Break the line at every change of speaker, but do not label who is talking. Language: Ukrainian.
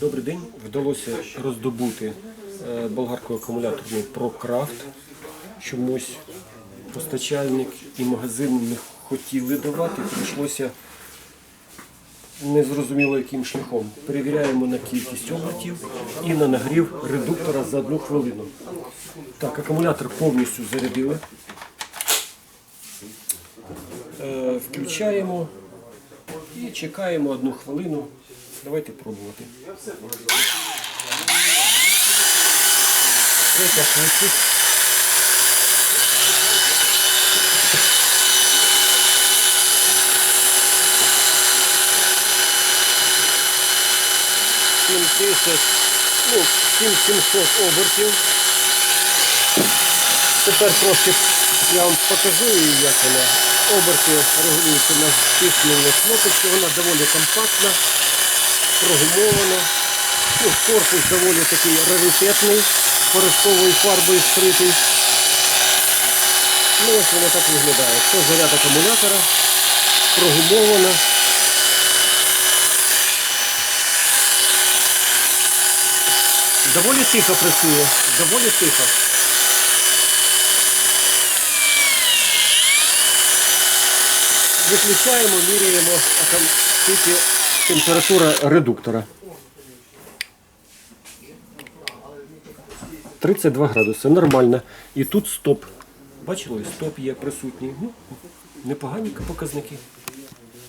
Добрий день. Вдалося роздобути е, болгарку акумуляторну ProCraft. Чомусь постачальник і магазин не хотіли давати, прийшлося незрозуміло яким шляхом. Перевіряємо на кількість обертів і на нагрів редуктора за одну хвилину. Так, акумулятор повністю зарядили. Е, Включаємо і чекаємо одну хвилину. Давайте пробувати. Третя швидкість. Сім тисяч, ну, 7700 обертів. Тепер трошки я вам покажу як вона. Оберти регулюються на стиснення кнопочки, вона доволі компактна, прогумована. Ну, корпус доволі такий раритетний, порошковою фарбою скритий. Ну ось воно так виглядає. Це заряд акумулятора, прогумована. Доволі тихо працює, доволі тихо. Виключаємо, міряємо скільки температура редуктора. 32 градуси, нормально. І тут стоп. Бачили, стоп є присутній. Ну, непогані показники.